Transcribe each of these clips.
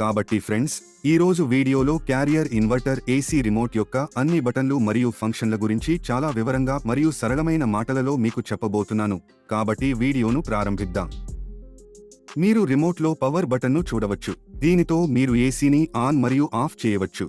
కాబట్టి ఫ్రెండ్స్ ఈ రోజు వీడియోలో క్యారియర్ ఇన్వర్టర్ ఏసీ రిమోట్ యొక్క అన్ని బటన్లు మరియు ఫంక్షన్ల గురించి చాలా వివరంగా మరియు సరళమైన మాటలలో మీకు చెప్పబోతున్నాను. కాబట్టి వీడియోను ప్రారంభిద్దాం. మీరు రిమోట్లో పవర్ బటన్ను చూడవచ్చు. దీనితో మీరు ఏసీని ఆన్ మరియు ఆఫ్ చేయవచ్చు.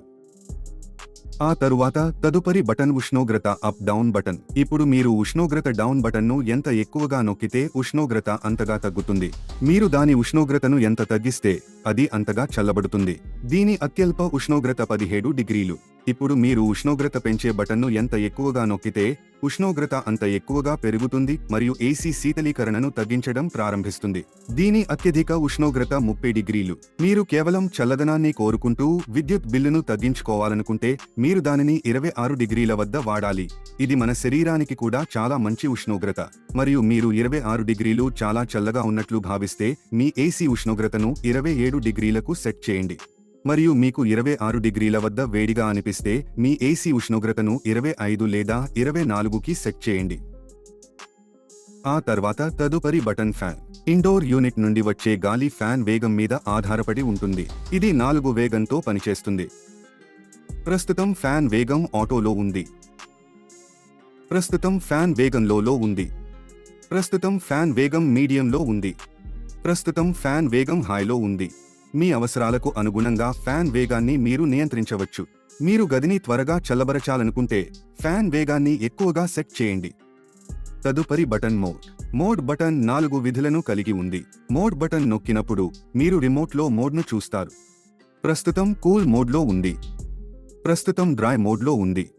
ఆ తరువాత తదుపరి బటన్ ఉష్ణోగ్రత అప్ డౌన్ బటన్ ఇప్పుడు మీరు ఉష్ణోగ్రత డౌన్ బటన్ను ఎంత ఎక్కువగా నొక్కితే ఉష్ణోగ్రత అంతగా తగ్గుతుంది. మీరు దాని ఉష్ణోగ్రతను ఎంత తగ్గిస్తే అది అంతగా చల్లబడుతుంది. దీని అత్యల్ప ఉష్ణోగ్రత పదిహేడు డిగ్రీలు. ఇప్పుడు మీరు ఉష్ణోగ్రత పెంచే బటన్ను ఎంత ఎక్కువగా నొక్కితే ఉష్ణోగ్రత అంత ఎక్కువగా పెరుగుతుంది మరియు ఏసీ శీతలీకరణను తగ్గించడం ప్రారంభిస్తుంది. దీని అత్యధిక ఉష్ణోగ్రత ముప్పై డిగ్రీలు. మీరు కేవలం చల్లదనాన్ని కోరుకుంటూ విద్యుత్ బిల్లును తగ్గించుకోవాలనుకుంటే మీరు దానిని ఇరవై ఆరు డిగ్రీల వద్ద వాడాలి. ఇది మన శరీరానికి కూడా చాలా మంచి ఉష్ణోగ్రత. మరియు మీరు ఇరవై ఆరు డిగ్రీలు చాలా చల్లగా ఉన్నట్లు భావిస్తే మీ ఏసీ ఉష్ణోగ్రతను ఇరవై ఏడు డిగ్రీలకు సెట్ చేయండి. మరియు మీకు ఇరవై ఆరు డిగ్రీల వద్ద వేడిగా అనిపిస్తే మీ ఏసీ ఉష్ణోగ్రతను ఇరవై ఐదు లేదా ఇరవై నాలుగుకి సెట్ చేయండి. ఆ తర్వాత తదుపరి బటన్ ఫ్యాన్. ఇండోర్ యూనిట్ నుండి వచ్చే గాలి ఫ్యాన్ వేగం మీద ఆధారపడి ఉంటుంది. ఇది నాలుగు వేగంతో పనిచేస్తుంది. ప్రస్తుతం ఫ్యాన్ వేగం ఆటోలో ఉంది. ప్రస్తుతం ఫ్యాన్ వేగంలో ఉంది. ప్రస్తుతం ఫ్యాన్ వేగం మీడియంలో ఉంది. ప్రస్తుతం ఫ్యాన్ వేగం హైలో ఉంది. మీ అవసరాలకు అనుగుణంగా ఫ్యాన్ వేగాన్ని మీరు నియంత్రించవచ్చు. మీరు గదిని త్వరగా చల్లబరచాలనుకుంటే ఫ్యాన్ వేగాన్ని ఎక్కువగా సెట్ చేయండి. తదుపరి బటన్ మోడ్. మోడ్ బటన్ నాలుగు విధులను కలిగి ఉంది. మోడ్ బటన్ నొక్కినప్పుడు మీరు రిమోట్లో మోడ్ను చూస్తారు. ప్రస్తుతం కూల్ మోడ్లో ఉంది. ప్రస్తుతం డ్రై మోడ్లో ఉంది.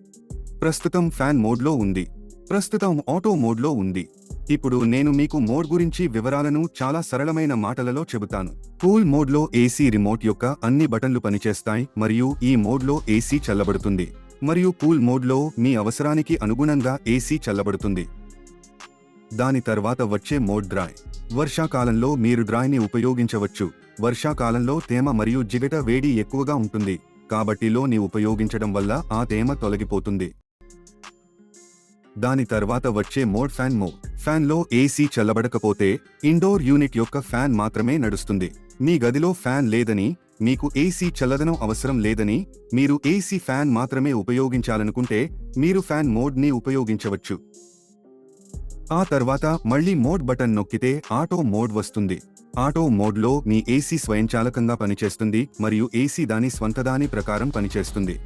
ప్రస్తుతం ఫ్యాన్ మోడ్లో ఉంది. ప్రస్తుతం ఆటో మోడ్లో ఉంది. ఇప్పుడు నేను మీకు మోడ్ గురించి వివరాలను చాలా సరళమైన మాటలలో చెబుతాను. కూల్ మోడ్లో ఏసీ రిమోట్ యొక్క అన్ని బటన్లు పనిచేస్తాయి మరియు ఈ మోడ్లో ఏసీ చల్లబడుతుంది. మరియు కూల్ మోడ్లో మీ అవసరానికి అనుగుణంగా ఏసీ చల్లబడుతుంది. దాని తర్వాత వచ్చే మోడ్ డ్రాయ్. వర్షాకాలంలో మీరు డ్రాయ్ని ఉపయోగించవచ్చు. వర్షాకాలంలో తేమ మరియు జిగట వేడి ఎక్కువగా ఉంటుంది. కాబట్టి లోని ఉపయోగించడం వల్ల ఆ తేమ తొలగిపోతుంది. దాని తర్వాత వచ్చే మోడ్ ఫ్యాన్ మోడ్. ఫ్యాన్లో ఏసీ చల్లబడకపోతే ఇండోర్ యూనిట్ యొక్క ఫ్యాన్ మాత్రమే నడుస్తుంది. మీ గదిలో ఫ్యాన్ లేదని మీకు ఏసీ చల్లదనం అవసరం లేదని మీరు ఏసీ ఫ్యాన్ మాత్రమే ఉపయోగించాలనుకుంటే మీరు ఫ్యాన్ మోడ్ని ఉపయోగించవచ్చు. ఆ తర్వాత మళ్ళీ మోడ్ బటన్ నొక్కితే ఆటో మోడ్ వస్తుంది. ఆటో మోడ్లో మీ ఏసీ స్వయంచాలకంగా పనిచేస్తుంది మరియు ఏసీ దాని స్వంతదాని ప్రకారం పనిచేస్తుంది.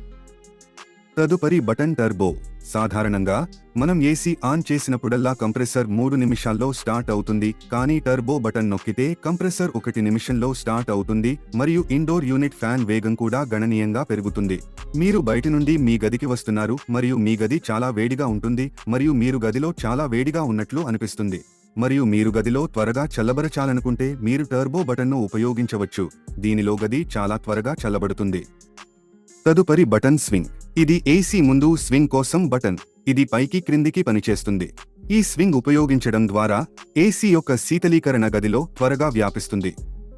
తదుపరి బటన్ టర్బో. సాధారణంగా మనం ఏసీ ఆన్ చేసినప్పుడల్లా కంప్రెసర్ మూడు నిమిషాల్లో స్టార్ట్ అవుతుంది కానీ టర్బో బటన్ నొక్కితే కంప్రెసర్ ఒకటి నిమిషంలో స్టార్ట్ అవుతుంది మరియు ఇండోర్ యూనిట్ ఫ్యాన్ వేగం కూడా గణనీయంగా పెరుగుతుంది. మీరు బయటి నుండి మీ గదికి వస్తున్నారు మరియు మీ గది చాలా వేడిగా ఉంటుంది మరియు మీరు గదిలో చాలా వేడిగా ఉన్నట్లు అనిపిస్తుంది. మరియు మీరు గదిలో త్వరగా చల్లబరచాలనుకుంటే మీరు టర్బో బటన్ను ఉపయోగించవచ్చు. దీనిలో గది చాలా త్వరగా చల్లబడుతుంది. తదుపరి బటన్ స్వింగ్. ఇది ఏసీ ముందు స్వింగ్ కోసం బటన్. ఇది పైకి క్రిందికి పనిచేస్తుంది. ఈ స్వింగ్ ఉపయోగించడం ద్వారా ఏసీ యొక్క శీతలీకరణ గదిలో త్వరగా వ్యాపిస్తుంది.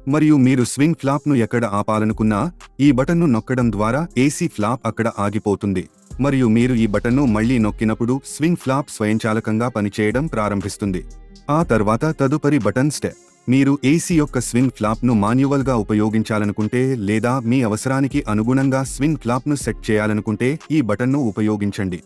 మరియు మీరు స్వింగ్ ఫ్లాప్ను ఎక్కడ ఆపాలనుకున్నా ఈ బటన్ను నొక్కడం ద్వారా ఏసీ ఫ్లాప్ అక్కడ ఆగిపోతుంది. మరియు మీరు ఈ బటన్ను మళ్ళీ నొక్కినప్పుడు స్వింగ్ ఫ్లాప్ స్వయంచాలకంగా పనిచేయడం ప్రారంభిస్తుంది. ఆ తర్వాత తదుపరి బటన్ స్టెప్. మీరు ఏసీ యొక్క స్వింగ్ ఫ్లాప్ను మాన్యువల్గా ఉపయోగించాలనుకుంటే లేదా మీ అవసరానికి అనుగుణంగా స్వింగ్ ఫ్లాప్ను సెట్ చేయాలనుకుంటే ఈ బటన్ను ఉపయోగించండి.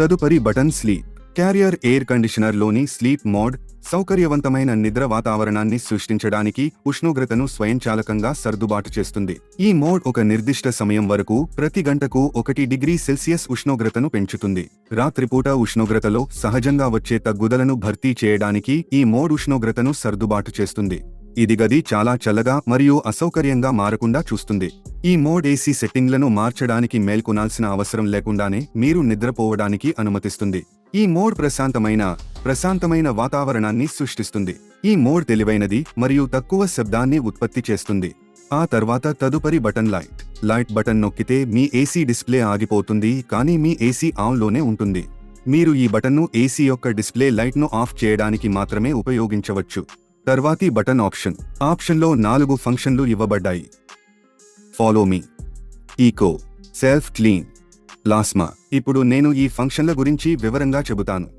తదుపరి బటన్ స్లీప్ క్యారియర్ ఎయిర్ కండిషనర్లోని స్లీప్ మోడ్ సౌకర్యవంతమైన నిద్ర వాతావరణాన్ని సృష్టించడానికి ఉష్ణోగ్రతను స్వయంచాలకంగా సర్దుబాటు చేస్తుంది. ఈ మోడ్ ఒక నిర్దిష్ట సమయం వరకు ప్రతి గంటకు ఒకటి డిగ్రీ సెల్సియస్ ఉష్ణోగ్రతను పెంచుతుంది. రాత్రిపూట ఉష్ణోగ్రతలో సహజంగా వచ్చే తగ్గుదలను భర్తీ చేయడానికి ఈ మోడ్ ఉష్ణోగ్రతను సర్దుబాటు చేస్తుంది. ఇది గది చాలా చల్లగా మరియు అసౌకర్యంగా మారకుండా చూస్తుంది. ఈ మోడ్ ఏసీ సెట్టింగ్లను మార్చడానికి మేల్కొనాల్సిన అవసరం లేకుండానే మీరు నిద్రపోవడానికి అనుమతిస్తుంది. ఈ మోడ్ ప్రశాంతమైన ప్రశాంతమైన వాతావరణాన్ని సృష్టిస్తుంది. ఈ మోడ్ తెలివైనది మరియు తక్కువ శబ్దాన్ని ఉత్పత్తి చేస్తుంది. ఆ తర్వాత తదుపరి బటన్ లైట్. లైట్ బటన్ నొక్కితే మీ ఏసీ డిస్ప్లే ఆగిపోతుంది కానీ మీ ఏసీ ఆన్లోనే ఉంటుంది. మీరు ఈ బటన్ను ఏసీ యొక్క డిస్ప్లే లైట్ను ఆఫ్ చేయడానికి మాత్రమే ఉపయోగించవచ్చు. తర్వాతి బటన్ ఆప్షన్. ఆప్షన్లో నాలుగు ఫంక్షన్లు ఇవ్వబడ్డాయి. Follow me. Eco. Self clean. Plasma ఇప్పుడు నేను ఈ ఫంక్షన్ల గురించి వివరంగా చెబుతాను.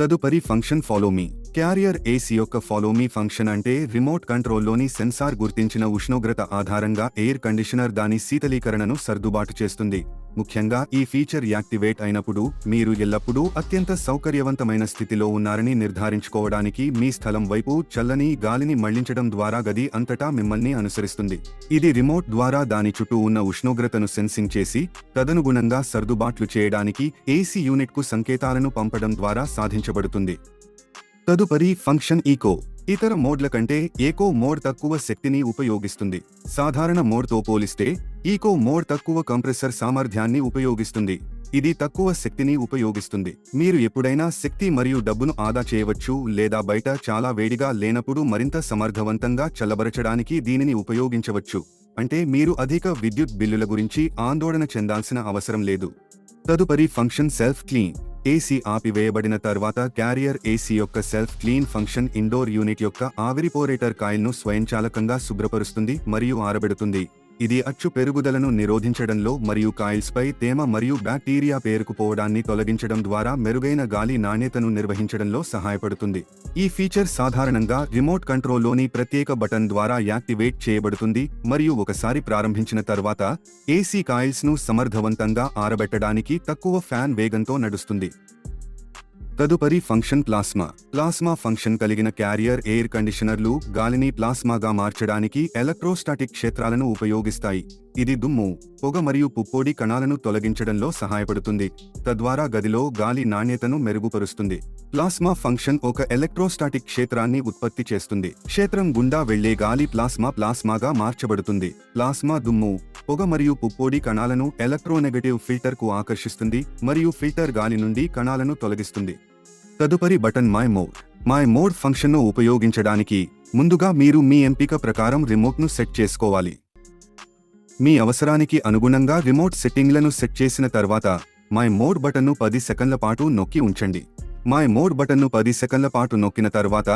తదుపరి function follow me. Carrier AC యొక్క ఫాలో మీ ఫంక్షన్ అంటే రిమోట్ కంట్రోల్లోని సెన్సార్ గుర్తించిన ఉష్ణోగ్రత ఆధారంగా ఎయిర్ కండిషనర్ దాని శీతలీకరణను సర్దుబాటు చేస్తుంది. ముఖ్యంగా ఈ ఫీచర్ యాక్టివేట్ అయినప్పుడు మీరు ఎల్లప్పుడూ అత్యంత సౌకర్యవంతమైన స్థితిలో ఉన్నారని నిర్ధారించుకోవడానికి మీ స్థలం వైపు చల్లని గాలిని మళ్ళించడం ద్వారా గది అంతటా మిమ్మల్ని అనుసరిస్తుంది. ఇది రిమోట్ ద్వారా దాని చుట్టూ ఉన్న ఉష్ణోగ్రతను సెన్సింగ్ చేసి తదనుగుణంగా సర్దుబాట్లు చేయడానికి ఏసీ యూనిట్కు సంకేతాలను పంపడం ద్వారా సాధించబడుతుంది. తదుపరి ఫంక్షన్ ఈకో. ఇతర మోడ్ల కంటే ఏకో మోడ్ తక్కువ శక్తిని ఉపయోగిస్తుంది. సాధారణ మోడ్తో పోలిస్తే ఈకో మోడ్ తక్కువ కంప్రెసర్ సామర్థ్యాన్ని ఉపయోగిస్తుంది. ఇది తక్కువ శక్తిని ఉపయోగిస్తుంది. మీరు ఎప్పుడైనా శక్తి మరియు డబ్బును ఆదా చేయవచ్చు లేదా బయట చాలా వేడిగా లేనప్పుడు మరింత సమర్థవంతంగా చల్లబరచడానికి దీనిని ఉపయోగించవచ్చు. అంటే మీరు అధిక విద్యుత్ బిల్లుల గురించి ఆందోళన చెందాల్సిన అవసరం లేదు. తదుపరి ఫంక్షన్ సెల్ఫ్ క్లీన్. ఏసీ ఆపివేయబడిన తర్వాత క్యారియర్ ఏసీ యొక్క self clean function indoor unit యొక్క ఆవిరిపోరేటర్ కాయిల్ను స్వయంచాలకంగా శుభ్రపరుస్తుంది మరియు ఆరబెడుతుంది. ఇది అచ్చు పెరుగుదలను నిరోధించడంలో మరియు కాయిల్స్పై తేమ మరియు బ్యాక్టీరియా పేరుకుపోవడాన్ని తొలగించడం ద్వారా మెరుగైన గాలి నాణ్యతను నిర్వహించడంలో సహాయపడుతుంది. ఈ ఫీచర్ సాధారణంగా రిమోట్ కంట్రోల్లోని ప్రత్యేక బటన్ ద్వారా యాక్టివేట్ చేయబడుతుంది మరియు ఒకసారి ప్రారంభించిన తర్వాత ఏసీ కాయిల్స్ను సమర్థవంతంగా ఆరబెట్టడానికి తక్కువ ఫ్యాన్ వేగంతో నడుస్తుంది. తదుపరి ఫంక్షన్ ప్లాస్మా. ప్లాస్మా ఫంక్షన్ కలిగిన క్యారియర్ ఎయిర్ కండిషనర్లు గాలిని ప్లాస్మాగా మార్చడానికి ఎలక్ట్రోస్టాటిక్ క్షేత్రాలను ఉపయోగిస్తాయి. ఇది దుమ్ము పొగ మరియు పుప్పొడి కణాలను తొలగించడంలో సహాయపడుతుంది. తద్వారా గదిలో గాలి నాణ్యతను మెరుగుపరుస్తుంది. ప్లాస్మా ఫంక్షన్ ఒక ఎలక్ట్రోస్టాటిక్ క్షేత్రాన్ని ఉత్పత్తి చేస్తుంది. క్షేత్రం గుండా వెళ్ళే గాలి ప్లాస్మా ప్లాస్మాగా మార్చబడుతుంది. ప్లాస్మా దుమ్ము పొగ మరియు పుప్పొడి కణాలను ఎలక్ట్రోనెగటివ్ ఫిల్టర్కు ఆకర్షిస్తుంది మరియు ఫిల్టర్ గాలి నుండి కణాలను తొలగిస్తుంది. తదుపరి button my mode. My mode ఫంక్షన్ను ఉపయోగించడానికి ముందుగా మీరు మీ ఎంపిక ప్రకారం రిమోట్ను సెట్ చేసుకోవాలి. మీ అవసరానికి అనుగుణంగా రిమోట్ సెట్టింగ్లను సెట్ చేసిన తర్వాత మై మోడ్ బటన్ను పది సెకండ్ల పాటు నొక్కి ఉంచండి. మై మోడ్ బటన్ను పది సెకండ్ల పాటు నొక్కిన తర్వాత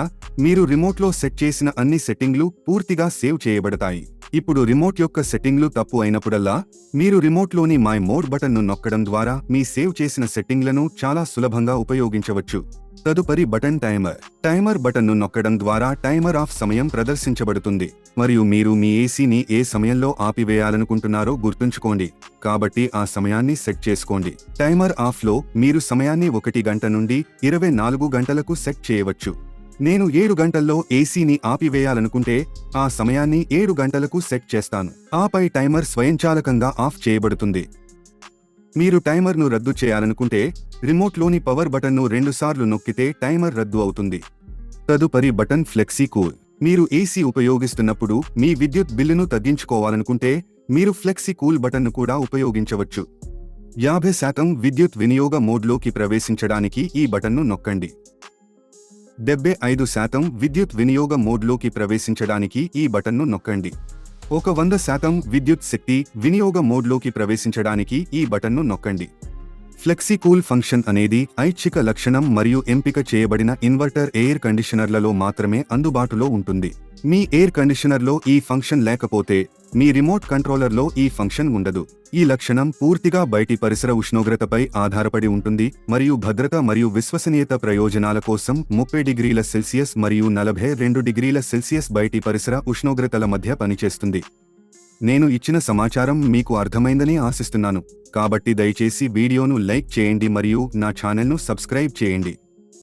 మీరు రిమోట్లో సెట్ చేసిన అన్ని సెట్టింగ్లు పూర్తిగా సేవ్ చేయబడతాయి. ఇప్పుడు రిమోట్ యొక్క సెట్టింగ్లు తప్పు అయినప్పుడల్లా మీరు రిమోట్లోని మై మోడ్ బటన్ను నొక్కడం ద్వారా మీ సేవ్ చేసిన సెట్టింగ్లను చాలా సులభంగా ఉపయోగించవచ్చు. తదుపరి బటన్ టైమర్. టైమర్ బటన్ను నొక్కడం ద్వారా టైమర్ ఆఫ్ సమయం ప్రదర్శించబడుతుంది. మరియు మీరు మీ ఏసీని ఏ సమయంలో ఆపివేయాలనుకుంటున్నారో గుర్తుంచుకోండి. కాబట్టి ఆ సమయాన్ని సెట్ చేసుకోండి. టైమర్ ఆఫ్లో మీరు సమయాన్ని ఒకటి గంట నుండి ఇరవై నాలుగు గంటలకు సెట్ చేయవచ్చు. నేను ఏడు గంటల్లో ఏసీని ఆపివేయాలనుకుంటే ఆ సమయాన్ని ఏడు గంటలకు సెట్ చేస్తాను. ఆపై టైమర్ స్వయంచాలకంగా ఆఫ్ చేయబడుతుంది. మీరు టైమర్ను రద్దు చేయాలనుకుంటే రిమోట్లోని పవర్ బటన్ను రెండుసార్లు నొక్కితే టైమర్ రద్దు అవుతుంది. తదుపరి బటన్ ఫ్లెక్సీ కూల్. మీరు ఏసీ ఉపయోగిస్తున్నప్పుడు మీ విద్యుత్ బిల్లును తగ్గించుకోవాలనుకుంటే మీరు ఫ్లెక్సీ కూల్ బటన్ను కూడా ఉపయోగించవచ్చు. యాభై శాతం విద్యుత్ వినియోగ మోడ్లోకి ప్రవేశించడానికి ఈ బటన్ను నొక్కండి. డెబ్బై ఐదు శాతం విద్యుత్ వినియోగ మోడ్లోకి ప్రవేశించడానికి ఈ బటన్ను నొక్కండి. ఒక వంద శాతం విద్యుత్ శక్తి వినియోగ మోడ్లోకి ప్రవేశించడానికి ఈ బటన్ను నొక్కండి. ఫ్లెక్సీకూల్ ఫంక్షన్ అనేది ఐచ్ఛిక లక్షణం మరియు ఎంపిక చేయబడిన ఇన్వర్టర్ ఎయిర్ కండిషనర్లలో మాత్రమే అందుబాటులో ఉంటుంది. మీ ఎయిర్ కండిషనర్లో ఈ ఫంక్షన్ లేకపోతే మీ రిమోట్ కంట్రోలర్లో ఈ ఫంక్షన్ ఉండదు. ఈ లక్షణం పూర్తిగా బయటి పరిసర ఉష్ణోగ్రతపై ఆధారపడి ఉంటుంది మరియు భద్రత మరియు విశ్వసనీయత ప్రయోజనాల కోసం ముప్పై డిగ్రీల సెల్సియస్ మరియు నలభై రెండు డిగ్రీల సెల్సియస్ బయటి పరిసర ఉష్ణోగ్రతల మధ్య పనిచేస్తుంది. నేను ఇచ్చిన సమాచారం మీకు అర్థమైందని ఆశిస్తున్నాను. కాబట్టి దయచేసి వీడియోను లైక్ చేయండి మరియు నా ఛానల్ను సబ్స్క్రైబ్ చేయండి.